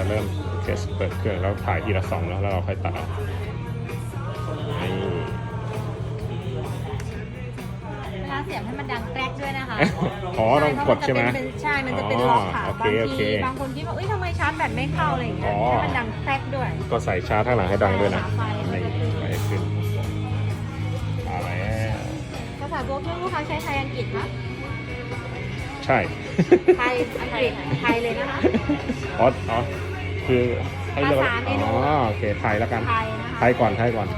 จะเริ่มเทสเปิดเครื่องแล้วถ่ายทีละสองแล้วแล้วเราค่อยตัดเอานี่เวลาเสียบให้มันดังแกรกด้วยนะคะอ๋อต้องกดใช่ไหมใช่ มันจะเป็นล็อกค่ะอ๋อโอเคบางโอเคทีบางคนคิดว่าเอ้ยทำไมชาร์จแบตไม่เข้าอะไรอย่างเงี้ยอ๋อให้มันดังแกรกด้วย ก็ใส่ชาร์จข้างหลังให้ดังด้วยนะใช่ค่ะไฟนี่ไฟขึ้นมาแล้วภาษาตัวเครื่องลูกค้าใช้ไทยอังกฤษคะใช่ ไทย อังกฤษ ไทยเลยนะคะ อ๋ออ๋อ คือให้เลือกภาษาเมนู อ๋อโอเคไทยแล้วกันไทยนะคะไทยก่อนไทยก่อน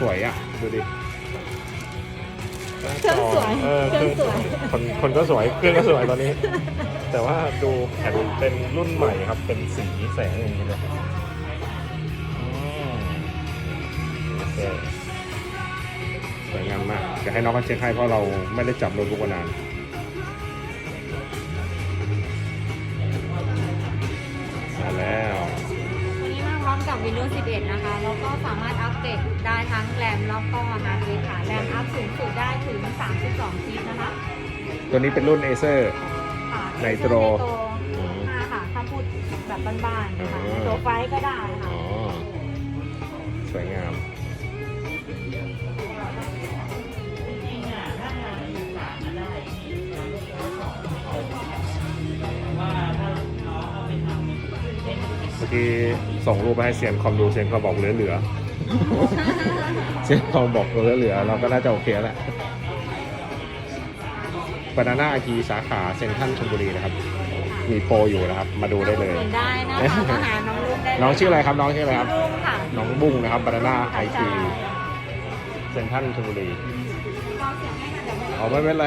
สวยอะ ดูดิเครื่องสวยเออเครื่องสวย คนคนก็สวยเครื่องก็สวยตอนนี้ แต่ว่าดูแผ่นเป็นรุ่นใหม่ครับ เป็นสีแสงอย่างนี้เลยอืมโอเคสวยงามมากเดี๋ยวให้น้องเขาเช็คให้เพราะเราไม่ได้จับโน้ตบุ๊กมานาน กับ Windows 11 นะคะ แล้วก็สามารถอัปเกรดได้ทั้งแรมแล้วก็ฮาร์ดดิสก์ค่ะแรมอัพสูงสุดได้ถึง 32กิกนะคะตัวนี้เป็นรุ่น Acer ค่ะไนโตรไนโตร5ค่ะถ้าพูดแบบบ้านๆนะคะอืมตัวไฟก็ได้ค่ะ อ๋อ สวยงาม มื่อกี้ส่งรูปไปให้เซียนคอมดูเซียนคอมบอกเหลือเหลือเซียนคอมบอกเหลือเหลือเราก็น่าจะโอเคแล้วแหละบานาน่าไอทีสาขาเซ็นทรัลชลบุรีนะครับ มีโปรอยู่นะครับ มาดูได้เลยอุดหนุนได้นะคะมาหาน้องลูกได้เลยน้องชื่ออะไรครับ น้องชื่ออะไรครับรุ่งค่ะน้องบุ้งนะครับบานาน่าไอใช่ทีเซ็นทรัลชลบุรีความเสียงให้ค่ะเดี๋ยวไม่อ๋อไม่เป็นไร